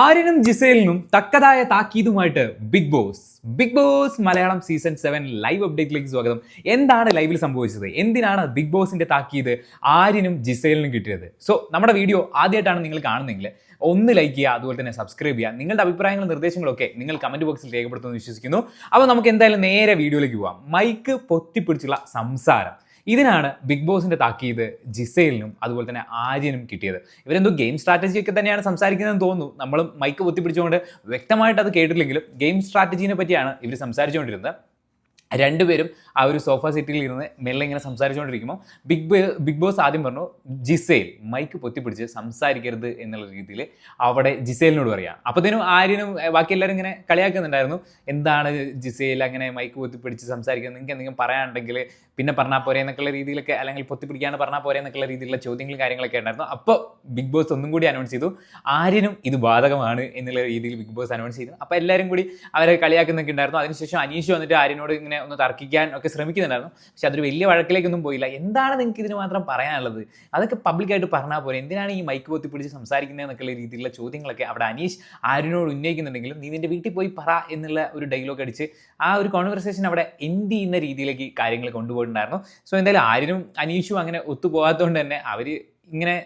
ആര്യനും ജിസേലിനും തക്കതായ താക്കീതുമായിട്ട് Big Boss Big Boss Malayalam season seven live അപ്ഡേറ്റിലേക്ക് സ്വാഗതം. എന്താണ് ലൈവിൽ സംഭവിച്ചത്? എന്തിനാണ് ബിഗ് ബോസിന്റെ താക്കീത് ആര്യനും ജിസേലിനും കിട്ടിയത്? സോ നമ്മുടെ വീഡിയോ ആദ്യമായിട്ടാണ് നിങ്ങൾ കാണുന്നതെങ്കിൽ ഒന്ന് ലൈക്ക് ചെയ്യുക അതുപോലെ തന്നെ സബ്സ്ക്രൈബ് ചെയ്യുക. നിങ്ങളുടെ അഭിപ്രായങ്ങളും നിർദ്ദേശങ്ങളൊക്കെ നിങ്ങൾ കമന്റ് ബോക്സിൽ രേഖപ്പെടുത്തുമെന്ന് വിശ്വസിക്കുന്നു. അപ്പോൾ നമുക്ക് എന്തായാലും നേരെ വീഡിയോയിലേക്ക് പോവാം. മൈക്ക് പൊത്തിപ്പിടിച്ചുള്ള സംസാരം. ഇതിനാണ് ബിഗ് ബോസിന്റെ താക്കീത് ജിസൈലിനും അതുപോലെ തന്നെ ആര്യനും കിട്ടിയത്. ഇവരെന്തോ ഗെയിം സ്ട്രാറ്റജി ഒക്കെ തന്നെയാണ് സംസാരിക്കുന്നതെന്ന് തോന്നുന്നു. നമ്മളും മൈക്ക് പൊത്തിപ്പിടിച്ചുകൊണ്ട് വ്യക്തമായിട്ട് അത് കേട്ടില്ലെങ്കിലും ഗെയിം സ്ട്രാറ്റജീനെ പറ്റിയാണ് ഇവർ സംസാരിച്ചുകൊണ്ടിരുന്നത്. രണ്ടുപേരും ആ ഒരു സോഫ സീറ്റിൽ ഇരുന്ന് മെല്ലെ ഇങ്ങനെ സംസാരിച്ചുകൊണ്ടിരിക്കുമ്പോൾ ബിഗ് ബിഗ് ബോസ് ആദ്യം പറഞ്ഞു ജിസേൽ മൈക്ക് പൊത്തിപ്പിടിച്ച് സംസാരിക്കരുത് എന്നുള്ള രീതിയിൽ അവിടെ ജിസേലിനോട് പറയാം. അപ്പോഴത്തേനും ആര്യനും ബാക്കി എല്ലാവരും ഇങ്ങനെ കളിയാക്കുന്നുണ്ടായിരുന്നു. എന്താണ് ജിസേൽ അങ്ങനെ മൈക്ക് പൊത്തിപ്പിടിച്ച് സംസാരിക്കുന്നത്? നിങ്ങൾക്ക് എന്തെങ്കിലും പറയാനുണ്ടെങ്കിൽ പിന്നെ പറഞ്ഞാൽ പോരെ എന്നൊക്കെയുള്ള രീതിയിലൊക്കെ അല്ലെങ്കിൽ പൊത്തിപ്പിടിക്കാണ്ട് പറഞ്ഞാൽ പോരെ എന്നൊക്കെയുള്ള രീതിയിലുള്ള ചോദ്യങ്ങളും കാര്യങ്ങളൊക്കെ ഉണ്ടായിരുന്നു. അപ്പോൾ ബിഗ് ബോസ് ഒന്നും കൂടി അനൗൺസ് ചെയ്തു. ആര്യനും ഇത് ബാധകമാണ് എന്നുള്ള രീതിയിൽ ബിഗ് ബോസ് അനൗൺസ് ചെയ്തു. അപ്പോൾ എല്ലാവരും കൂടി അവരെ കളിയാക്കുന്നൊക്കെ ഉണ്ടായിരുന്നു. അതിനുശേഷം അനീഷ് വന്നിട്ട് ആര്യനോട് ഇങ്ങനെ ഒന്ന് തർക്കിക്കാൻ ഒക്കെ ശ്രമിക്കുന്നുണ്ടായിരുന്നു. പക്ഷെ അതൊരു വലിയ വഴക്കിലേക്കൊന്നും പോയില്ല. എന്താണ് നിങ്ങൾക്ക് ഇതിന് മാത്രം പറയാനുള്ളത്? അതൊക്കെ പബ്ലിക്കായിട്ട് പറഞ്ഞാൽ പോലെ എന്തിനാണ് ഈ മൈക്ക് പൊത്തി പിടിച്ച് സംസാരിക്കുന്നത് എന്നൊക്കെയുള്ള രീതിയിലുള്ള ചോദ്യങ്ങളൊക്കെ അവിടെ അനീഷ് ആരിനോട് ഉന്നയിക്കുന്നുണ്ടെങ്കിലും നീ നിന്റെ വീട്ടിൽ പോയി പറ എന്നുള്ള ഒരു ഡയലോഗ് അടിച്ച് ആ ഒരു കോൺവെർസേഷൻ അവിടെ എൻഡ് ചെയ്യുന്ന രീതിയിലേക്ക് കാര്യങ്ങൾ കൊണ്ടുപോയിട്ടുണ്ടായിരുന്നു. സോ എന്തായാലും ആരിനും അനീഷും അങ്ങനെ ഒത്തുപോകാത്തതുകൊണ്ട് തന്നെ അവർ ഇങ്ങനെ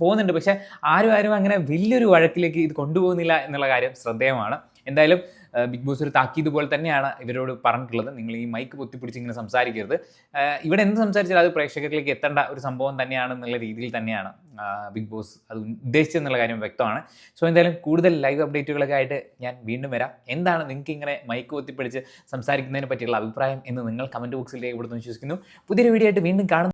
പോകുന്നുണ്ട്. പക്ഷെ ആരും ആരും അങ്ങനെ വലിയൊരു വഴക്കിലേക്ക് ഇത് കൊണ്ടുപോകുന്നില്ല എന്നുള്ള കാര്യം ശ്രദ്ധേയമാണ്. എന്തായാലും ബിഗ് ബോസ് ഒരു താക്കീത് പോലെ തന്നെയാണ് ഇവരോട് പറഞ്ഞിട്ടുള്ളത്. നിങ്ങൾ ഈ മൈക്ക് പൊത്തിപ്പിടിച്ച് ഇങ്ങനെ സംസാരിക്കരുത്. ഇവിടെ എന്ത് സംസാരിച്ചാലും അത് പ്രേക്ഷകരിലേക്ക് എത്തേണ്ട ഒരു സംഭവം തന്നെയാണ് എന്നുള്ള രീതിയിൽ തന്നെയാണ് ബിഗ് ബോസ് അത് ഉദ്ദേശിച്ചെന്നുള്ള കാര്യം വ്യക്തമാണ്. സോ എന്തായാലും കൂടുതൽ ലൈവ് അപ്ഡേറ്റുകളൊക്കെ ആയിട്ട് ഞാൻ വീണ്ടും വരാം. എന്താണ് നിങ്ങൾക്ക് ഇങ്ങനെ മൈക്ക് പൊത്തിപ്പിടിച്ച് സംസാരിക്കുന്നതിനെ പറ്റിയുള്ള അഭിപ്രായം എന്ന് നിങ്ങൾ കമന്റ് ബോക്സിലേക്ക് ഇവിടുന്ന് വിശ്വസിക്കുന്നു. പുതിയൊരു വീഡിയോ ആയിട്ട് വീണ്ടും കാണുന്നു